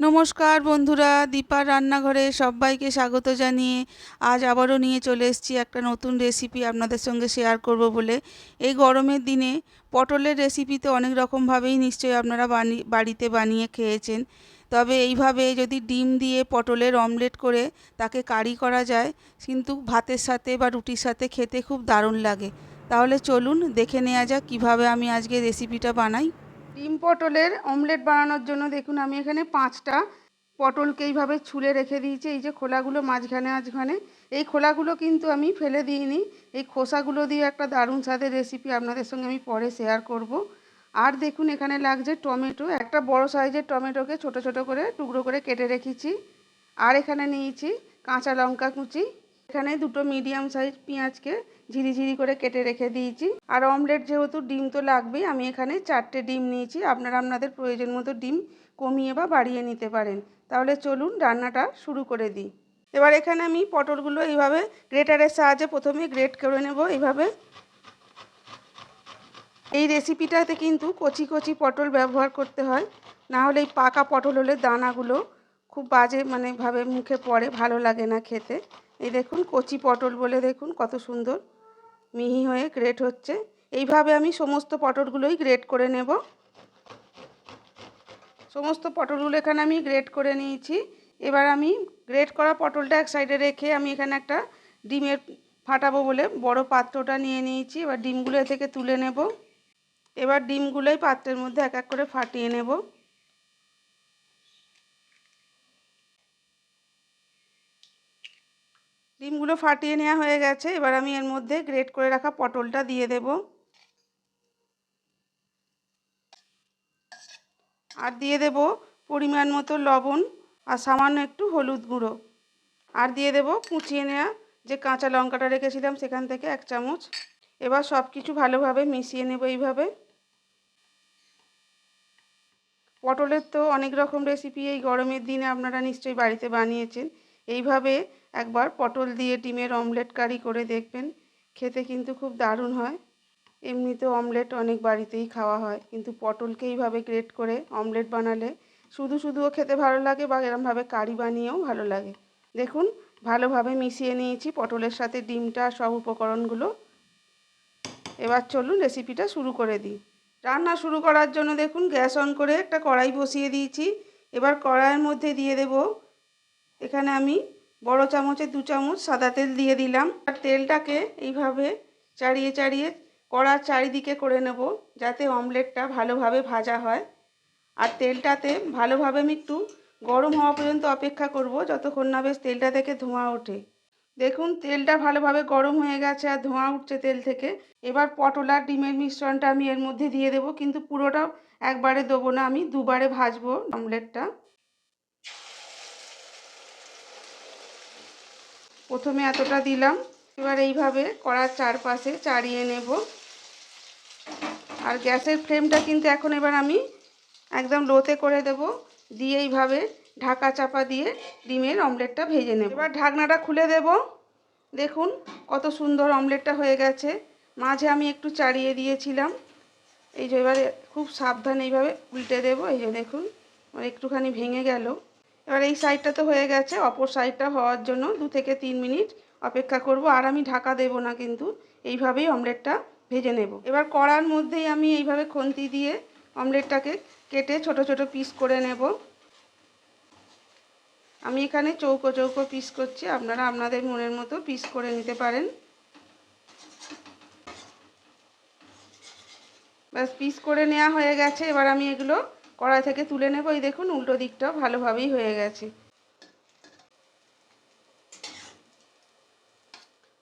নমস্কার বন্ধুরা, দীপার রান্নাঘরে সবাইকে স্বাগত জানিয়ে আজ আবারও নিয়ে চলে এসেছি একটা নতুন রেসিপি আপনাদের সঙ্গে শেয়ার করব বলে। এই গরমের দিনে পটলের রেসিপি তো অনেক রকমভাবেই নিশ্চয়ই আপনারা বাড়িতে বানিয়ে খেয়েছেন। তবে এইভাবে যদি ডিম দিয়ে পটলের অমলেট করে তাকে কারি করা যায়, কিন্তু ভাতের সাথে বা রুটির সাথে খেতে খুব দারুণ লাগে। তাহলে চলুন দেখে নেওয়া যাক কীভাবে আমি আজকে রেসিপিটা বানাই। ডিম পটলের অমলেট বানানোর জন্য দেখুন আমি এখানে পাঁচটা পটলকে এইভাবে ছুলে রেখে দিয়েছি। এই যে খোলাগুলো মাঝখানে মাঝখানে এই খোলাগুলো কিন্তু আমি ফেলে দিইনি। এই খোসাগুলো দিয়ে একটা দারুণ স্বাদের রেসিপি আপনাদের সঙ্গে আমি পরে শেয়ার করব। আর দেখুন এখানে লাগছে টমেটো। একটা বড় সাইজের টমেটোকে ছোট ছোট করে টুকরো করে কেটে রেখেছি। আর এখানে নিয়েছি কাঁচা লঙ্কা কুচি এখানে দুটো মিডিয়াম সাইজ পেঁয়াজকে ঝিরিঝিরি করে কেটে রেখে দিয়েছি। আর অমলেট যেহেতু ডিম তো লাগবেই, আমি এখানে চারটে ডিম নিয়েছি। আপনারা আপনাদের প্রয়োজন মতো ডিম কমিয়ে বা বাড়িয়ে নিতে পারেন। তাহলে চলুন রান্নাটা শুরু করে দিই। এবার এখানে আমি পটলগুলো এইভাবে গ্রেটারের সাহায্যে প্রথমে গ্রেট করে নেব এইভাবে। এই রেসিপিটাতে কিন্তু কচি কচি পটল ব্যবহার করতে হয়। না হলে এই পাকা পটল হলে দানাগুলো খুব বাজে মানে ভাবে মুখে পড়ে, ভালো লাগে না খেতে। এই দেখুন, কচি পটল বলে দেখুন, কত সুন্দর। মিহি হয়ে গ্রেট হচ্ছে। এইভাবে আমি সমস্ত পটলগুলোই গ্রেট করে নেব। সমস্ত পটলগুলো এখানে আমি গ্রেট করে নিয়েছি। এবার আমি গ্রেট করা পটলটা এক সাইডে রেখে আমি এখানে একটা ডিমের ফাটাবো বলে বড় পাত্রটা নিয়ে নিয়েছি। এবার ডিমগুলো থেকে তুলে নেব। এবার ডিমগুলোই পাত্রের মধ্যে এক এক করে ফাটিয়ে নেব। ডিমগুলো ফাটিয়ে নেওয়া হয়ে গেছে। এবার আমি এর মধ্যে গ্রেট করে রাখা পটলটা দিয়ে দেব। আর দিয়ে দেব পরিমাণ মতো লবণ আর সামান্য একটু হলুদ গুঁড়ো। আর দিয়ে দেব কুচিয়ে নেওয়া যে কাঁচা লঙ্কাটা রেখেছিলাম সেখান থেকে এক চামচ। এবার সব কিছু ভালোভাবে মিশিয়ে নেব এইভাবে। পটলের তো অনেক রকম রেসিপি এই গরমের দিনে আপনারা নিশ্চয়ই বাড়িতে বানিয়েছেন। এইভাবে একবার পটল দিয়ে ডিমের অমলেট কারি করে দেখবেন, খেতে কিন্তু খুব দারুণ হয়। এমনিতেও অমলেট অনেক বাড়িতেই খাওয়া হয়, কিন্তু পটলকে এইভাবে গ্রেট করে অমলেট বানালে শুধু শুধুও খেতে ভালো লাগে বা এরমভাবে কারি বানিয়েও ভালো লাগে। দেখুন, ভালোভাবে মিশিয়ে নিয়েছি পটলের সাথে ডিমটা সব উপকরণগুলো। এবার চলুন রেসিপিটা শুরু করে দিই। রান্না শুরু করার জন্য দেখুন, গ্যাস অন করে একটা কড়াই বসিয়ে দিয়েছি। এবার কড়াইয়ের মধ্যে দিয়ে দেব, এখানে আমি বড় চামচে দু চামচ সাদা তেল দিয়ে দিলাম। আর তেলটাকে এইভাবে চাড়িয়ে চাড়িয়ে কড়ার চারিদিকে করে নেব যাতে অমলেটটা ভালোভাবে ভাজা হয়। আর তেলটাতে ভালোভাবে আমি একটু গরম হওয়া পর্যন্ত অপেক্ষা করব যতক্ষণ না বেশ তেলটা থেকে ধোঁয়া ওঠে। দেখুন, তেলটা ভালোভাবে গরম হয়ে গেছে আর ধোঁয়া উঠছে তেল থেকে। এবার পটল আর ডিমের মিশ্রণটা আমি এর মধ্যে দিয়ে দেবো, কিন্তু পুরোটা একবারে দেবো না, আমি দুবারে ভাজবো অমলেটটা। প্রথমে এতটা দিলাম। এবার এইভাবে কড়ার চারপাশে চাড়িয়ে নেব। আর গ্যাসের ফ্লেমটা কিন্তু এখন এবার আমি একদম লোতে করে দেব। দিয়ে এইভাবে ঢাকা চাপা দিয়ে ডিমের অমলেটটা ভেজে নেব। এবার ঢাকনাটা খুলে দেব। দেখুন কত সুন্দর অমলেটটা হয়ে গেছে। মাঝে আমি একটু চাড়িয়ে দিয়েছিলাম। এই যে এবারে খুব সাবধানে এইভাবে উল্টে দেবো। এই যে দেখুন একটুখানি ভেঙে গেল। এবার এই সাইডটা তো হয়ে গেছে। অপর সাইডটা হওয়ার জন্য দু থেকে তিন মিনিট অপেক্ষা করব। আর আমি ঢাকা দেব না কিন্তু। এইভাবেই অমলেটটা ভেজে নেব। এবার কড়ার মধ্যেই আমি এইভাবে খুন্তি দিয়ে অমলেটটাকে কেটে ছোট ছোট পিস করে নেব। আমি এখানে চৌকো চৌকো পিস করছি। আপনারা আপনাদের মনের মতো পিস করে নিতে পারেন। ব্যাস পিস করে নেওয়া হয়ে গেছে। এবার আমি এগুলো কড়াই থেকে তুলে নেব। এই দেখুন, উল্টো দিকটাও ভালোভাবেই হয়ে গেছে।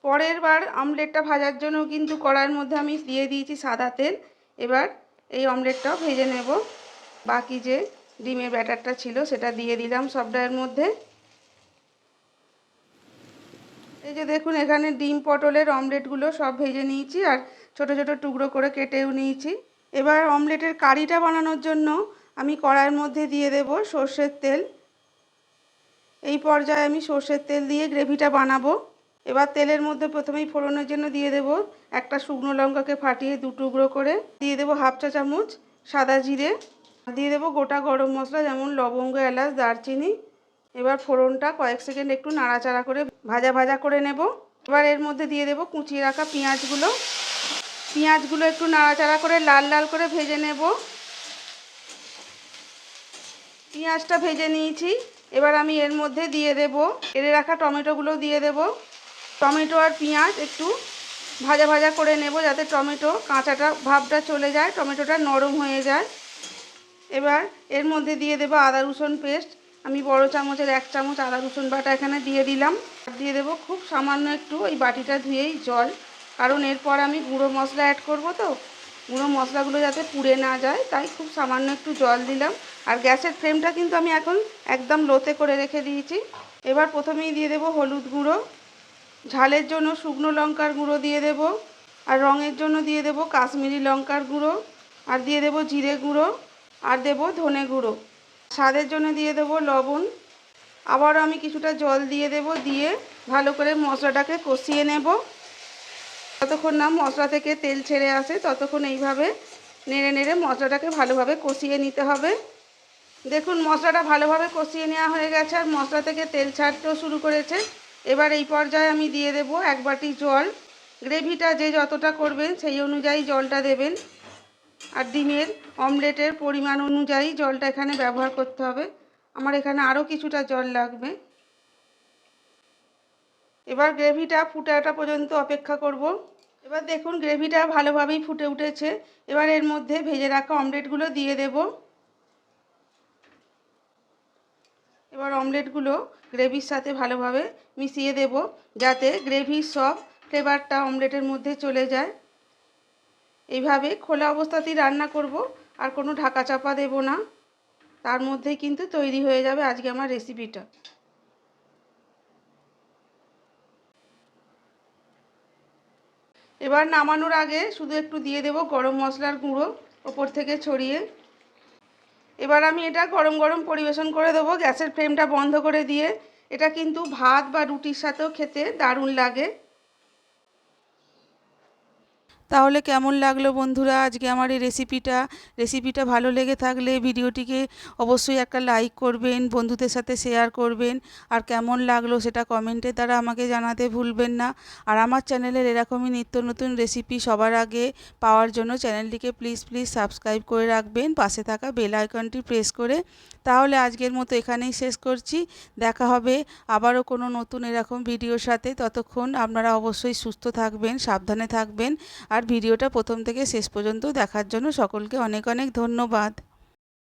পরের বার অমলেটটা ভাজার জন্য কিন্তু কড়াইয়ের মধ্যে আমি দিয়ে দিয়েছি সাদা তেল। এবার এই অমলেটটাও ভেজে নেব। বাকি যে ডিমের ব্যাটারটা ছিল, সেটা দিয়ে দিলাম সবটার মধ্যে। এই যে দেখুন, এখানে ডিম, পটলের অমলেটগুলো সব ভেজে নিয়েছি আর ছোট ছোট টুকরো করে কেটেও নিয়েছি। এবার অমলেটের কারিটা বানানোর জন্য আমি কড়াইয়ের মধ্যে দিয়ে দেব সর্ষের তেল। এই পর্যায়ে আমি সর্ষের তেল দিয়ে গ্রেভিটা বানাবো। এবার তেলের মধ্যে প্রথমেই ফোড়নের জন্য দিয়ে দেব একটা শুকনো লঙ্কাকে ফাটিয়ে দু টুকরো করে। দিয়ে দেবো হাফ চা চামচ সাদা জিরে। দিয়ে দেবো গোটা গরম মশলা যেমন লবঙ্গ, এলাচ, দারচিনি। এবার ফোড়নটা কয়েক সেকেন্ড একটু নাড়াচাড়া করে ভাজা ভাজা করে নেব। এবার এর মধ্যে দিয়ে দেবো কুচিয়ে রাখা পেঁয়াজগুলো। পেঁয়াজগুলো একটু নাড়াচাড়া করে লাল লাল করে ভেজে নেব। পেঁয়াজটা ভেজে নিয়েছি। এবার আমি এর মধ্যে দিয়ে দেব, কেটে রাখা টমেটোগুলো দিয়ে দেব। টমেটো আর পেঁয়াজ একটু ভাজা ভাজা করে নেব যাতে টমেটো কাঁচাটা ভাবটা চলে যায়, টমেটোটা নরম হয়ে যায়। এবার এর মধ্যে দিয়ে দেবো আদা রসুন পেস্ট। আমি বড় চামচের এক চামচ আদা রসুন বাটা এখানে দিয়ে দিলাম। দিয়ে দেবো খুব সামান্য একটু ওই বাটিটা ধুয়েই জল। কারণ এরপর আমি গুঁড়ো মশলা অ্যাড করব তো। গুঁড়ো মশলাগুলো যাতে পুড়ে না যায়, তাই খুব সামান্য একটু জল দিলাম। আর গ্যাসের ফ্লেমটা কিন্তু আমি এখন একদম লোতে করে রেখে দিয়েছি। এবার প্রথমেই দিয়ে দেবো হলুদ গুঁড়ো, ঝালের জন্য শুকনো লঙ্কার গুঁড়ো দিয়ে দেব, আর রঙের জন্য দিয়ে দেব কাশ্মীরি লঙ্কার গুঁড়ো, আর দিয়ে দেব জিরে গুঁড়ো, আর দেব ধনে গুঁড়ো। স্বাদের জন্য দিয়ে দেব লবণ। আবারও আমি কিছুটা জল দিয়ে দেব, দিয়ে ভালো করে মশলাটাকে কষিয়ে নেব। যতক্ষণ না মশলা থেকে তেল ছেড়ে আসে, ততক্ষণ এইভাবে নেড়ে নেড়ে মশলাটাকে ভালোভাবে কষিয়ে নিতে হবে। দেখুন, মশলাটা ভালোভাবে কষিয়ে নেওয়া হয়ে গেছে আর মশলা থেকে তেল ছাড়তেও শুরু করেছে। এবার এই পর্যায়ে আমি দিয়ে দেব এক বাটি জল। গ্রেভিটা যে যতটা করবেন সেই অনুযায়ী জলটা দেবেন। আর ডিমের অমলেটের পরিমাণ অনুযায়ী জলটা এখানে ব্যবহার করতে হবে। আমার এখানে আরও কিছুটা জল লাগবে। এবার গ্রেভিটা ফুটে ওঠা পর্যন্ত অপেক্ষা করব। এবার দেখুন, গ্রেভিটা ভালোভাবেই ফুটে উঠেছে। এবার এর মধ্যে ভেজে রাখা অমলেটগুলো দিয়ে দেব। এবার অমলেটগুলো গ্রেভির সাথে ভালোভাবে মিশিয়ে দেব যাতে গ্রেভির সব ফ্লেভারটা অমলেটের মধ্যে চলে যায়। এইভাবে খোলা অবস্থাতেই রান্না করব, আর কোনো ঢাকা চাপা দেব না। তার মধ্যেই কিন্তু তৈরি হয়ে যাবে আজকে আমার রেসিপিটা। এবার নামানোর আগে শুধু একটু দিয়ে দেব গরম মশলার গুঁড়ো ওপর থেকে ছড়িয়ে। এবার আমি এটা গরম গরম পরিবেশন করে দেবো। গ্যাসের ফ্লেমটা বন্ধ করে দিয়ে। এটা কিন্তু ভাত বা রুটির সাথেও খেতে দারুণ লাগে। তাহলে কেমন লাগল বন্ধুরা আজকে আমার এই রেসিপিটা রেসিপিটা ভালো লেগে থাকলে ভিডিওটিকে অবশ্যই একটা লাইক করবেন, বন্ধুদের সাথে শেয়ার করবেন। আর কেমন লাগল সেটা কমেন্টের দ্বারা আমাকে জানাতে ভুলবেন না। আর আমার চ্যানেলের এরকমই নিত্য নতুন রেসিপি সবার আগে পাওয়ার জন্য চ্যানেলটিকে প্লিজ প্লিজ সাবস্ক্রাইব করে রাখবেন, পাশে থাকা বেল আইকনটি প্রেস করে। তাহলে আজকের মতো এখানেই শেষ করছি। দেখা হবে আবারও কোনো নতুন এরকম ভিডিওর সাথে। ততক্ষণ আপনারা অবশ্যই সুস্থ থাকবেন, সাবধানে থাকবেন। আর ভিডিওটা প্রথম থেকে শেষ পর্যন্ত দেখার জন্য সকলকে অনেক অনেক ধন্যবাদ।